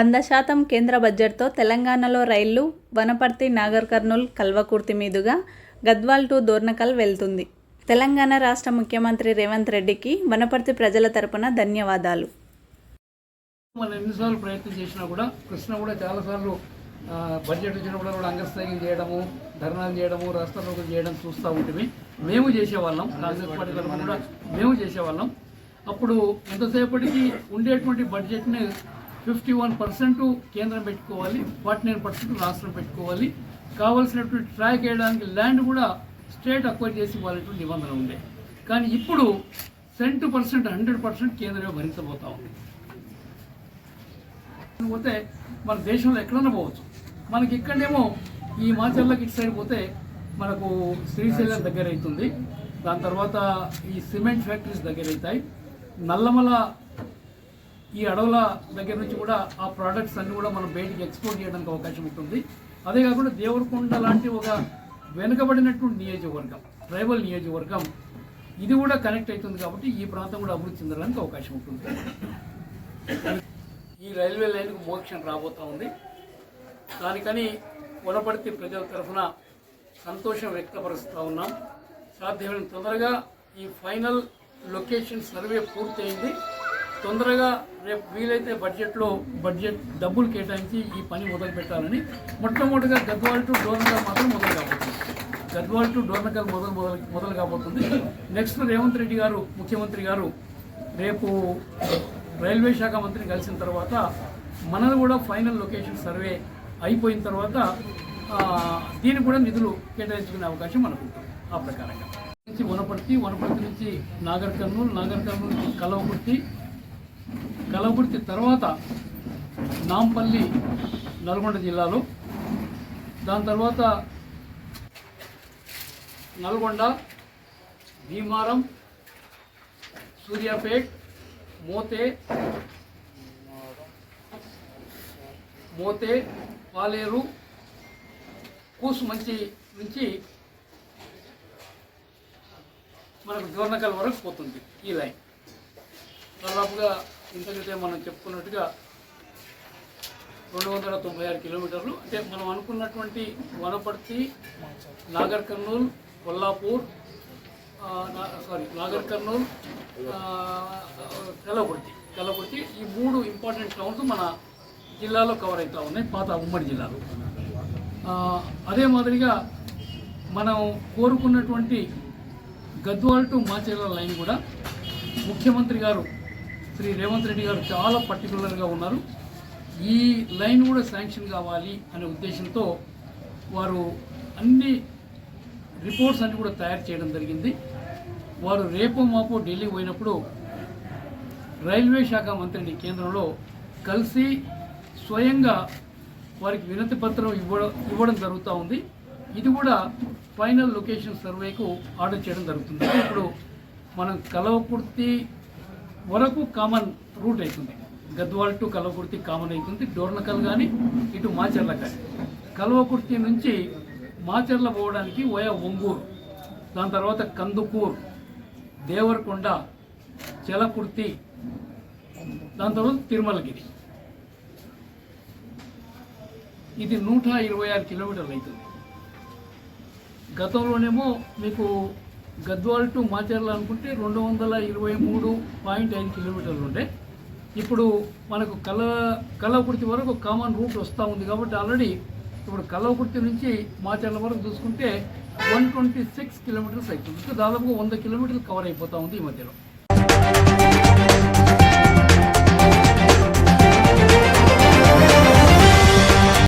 వంద శాతం కేంద్ర బడ్జెట్తో తెలంగాణలో రైళ్ళు వనపర్తి నాగర్ కర్నూల్ కల్వకుర్తి మీదుగా గద్వాల్ టు దోర్నకల్ వెళ్తుంది. తెలంగాణ రాష్ట్ర ముఖ్యమంత్రి రేవంత్ రెడ్డికి వనపర్తి ప్రజల తరపున ధన్యవాదాలు. మనం ఎన్నిసార్లు ప్రయత్నం చేసినా కూడా కృష్ణ కూడా చాలాసార్లు బడ్జెట్ వచ్చినప్పుడు కూడా అంగస్థైర్యం చేయడము ధర్నాలు చేయడము రాష్ట్రాలు చేయడం చూస్తూ ఉంటుంది మేము చేసేవాళ్ళం కాంగ్రెస్ పార్టీ తరఫున కూడా మేము చేసేవాళ్ళం. అప్పుడు ఎంతసేపటికి ఉండేటువంటి బడ్జెట్ని ఫిఫ్టీ వన్ పర్సెంట్ కేంద్రం పెట్టుకోవాలి ఫార్టీ నైన్ పర్సెంట్ రాష్ట్రం పెట్టుకోవాలి. కావాల్సినటువంటి ట్రాక్ వేయడానికి ల్యాండ్ కూడా స్టేట్ అక్వైర్ చేసి ఇవ్వాలనేటువంటి నిబంధన ఉంది. కానీ ఇప్పుడు సెంటు పర్సెంట్ హండ్రెడ్ పర్సెంట్ కేంద్రమే భరించబోతా ఉంది. పోతే మన దేశంలో ఎక్కడన్నా పోవచ్చు. మనకి ఇక్కడేమో ఈ మాచర్లకు ఇటు సైడ్ పోతే మనకు శ్రీశైలం దగ్గర అవుతుంది దాని తర్వాత ఈ సిమెంట్ ఫ్యాక్టరీస్ దగ్గర అవుతాయి నల్లమల ఈ అడవుల దగ్గర నుంచి కూడా ఆ ప్రోడక్ట్స్ అన్ని కూడా మనం బయటికి ఎక్స్పోర్ట్ చేయడానికి అవకాశం ఉంటుంది. అదే కాకుండా దేవరకొండ లాంటి ఒక వెనుకబడినటువంటి నియోజకవర్గం ట్రైబల్ నియోజకవర్గం ఇది కూడా కనెక్ట్ అవుతుంది కాబట్టి ఈ ప్రాంతం కూడా అభివృద్ధి చెందడానికి అవకాశం ఉంటుంది. ఈ రైల్వే లైన్కు మోక్షం రాబోతా ఉంది. దానికని వనపర్తి ప్రజల తరఫున సంతోషం వ్యక్తపరుస్తూ ఉన్నాం. సాధ్యమైన తొందరగా ఈ ఫైనల్ లొకేషన్ సర్వే పూర్తయింది. తొందరగా రేపు వీలైతే బడ్జెట్లో బడ్జెట్ డబ్బులు కేటాయించి ఈ పని మొదలు పెట్టాలని మొట్టమొదటిగా గద్వాల్ టు డోర్నకల్ మాత్రం మొదలు కాబోతుంది. గద్వాల్ టు డోర్నకల్ మొదలు మొదలు మొదలు కాబోతుంది. నెక్స్ట్ రేవంత్ రెడ్డి గారు ముఖ్యమంత్రి గారు రేపు రైల్వే శాఖ మంత్రిని కలిసిన తర్వాత మనది కూడా ఫైనల్ లొకేషన్ సర్వే అయిపోయిన తర్వాత దీనికి కూడా నిధులు కేటాయించుకునే అవకాశం మనకు ఆ ప్రకారంగా. నుంచి వనపర్తి వనపర్తి నుంచి నాగర్ కర్నూలు నాగర్ కర్నూలు నుంచి కలవకుర్తి కలబుర్తి తర్వాత నాంపల్లి నల్గొండ జిల్లాలో. దాని తర్వాత నల్గొండ భీమారం సూర్యాపేట్ మోతే మోతే పాలేరు కూసుమంచి నుంచి మనకు దోర్నకల్ వరకు పోతుంది ఈ లైన్. దాదాపుగా ఇంతకంటే మనం చెప్పుకున్నట్టుగా రెండు వందల తొంభై ఆరు కిలోమీటర్లు. అంటే మనం అనుకున్నటువంటి వనపర్తి నాగర్ కర్నూల్ కొల్లాపూర్ సారీ నాగర్ కర్నూల్ ఆ, కలవకుర్తి ఈ మూడు ఇంపార్టెంట్ టౌన్స్ మన జిల్లాలో కవర్ అవుతూ ఉన్నాయి పాత ఉమ్మడి జిల్లాలో. అదే మాదిరిగా మనం కోరుకున్నటువంటి గద్వాల్ టు మాచేర్ల లైన్ కూడా ముఖ్యమంత్రి గారు శ్రీ రేవంత్ రెడ్డి గారు చాలా పర్టికులర్గా ఉన్నారు. ఈ లైన్ కూడా శాంక్షన్ కావాలి అనే ఉద్దేశంతో వారు అన్ని రిపోర్ట్స్ అన్ని కూడా తయారు చేయడం జరిగింది. వారు రేపు మాపు ఢిల్లీ పోయినప్పుడు రైల్వే శాఖ మంత్రిని కేంద్రంలో కలిసి స్వయంగా వారికి వినతి పత్రం ఇవ్వడం ఇవ్వడం జరుగుతూ ఉంది. ఇది కూడా ఫైనల్ లొకేషన్ సర్వేకు ఆర్డర్ చేయడం జరుగుతుంది. ఇప్పుడు మనం కలవకుర్తి వరకు కామన్ రూట్ అవుతుంది గద్వాల్ టు కల్వకుర్తి కామన్ అవుతుంది డోర్నకల్ కానీ ఇటు మాచర్ల కానీ కల్వకుర్తి నుంచి మాచర్ల పోవడానికి వయా ఒంగూరు దాని తర్వాత కందుకూరు దేవరకొండ చెలకుర్తి దాని తర్వాత తిరుమలగిరి. ఇది నూట ఇరవై ఆరు కిలోమీటర్లు అవుతుంది. గతంలోనేమో మీకు గద్వాల్ టు మాచర్ల అనుకుంటే రెండు వందల ఇరవై మూడు పాయింట్ ఐదు కిలోమీటర్లు ఉండే. ఇప్పుడు మనకు కల కల్లకుర్తి వరకు కామన్ రూట్ వస్తూ ఉంది కాబట్టి ఆల్రెడీ ఇప్పుడు కల్లకుర్తి నుంచి మాచర్ల వరకు చూసుకుంటే వన్ ట్వంటీ సిక్స్ కిలోమీటర్స్ అవుతుంది. దాదాపుగా వంద కిలోమీటర్లు కవర్ అయిపోతూ ఉంది ఈ మధ్యలో.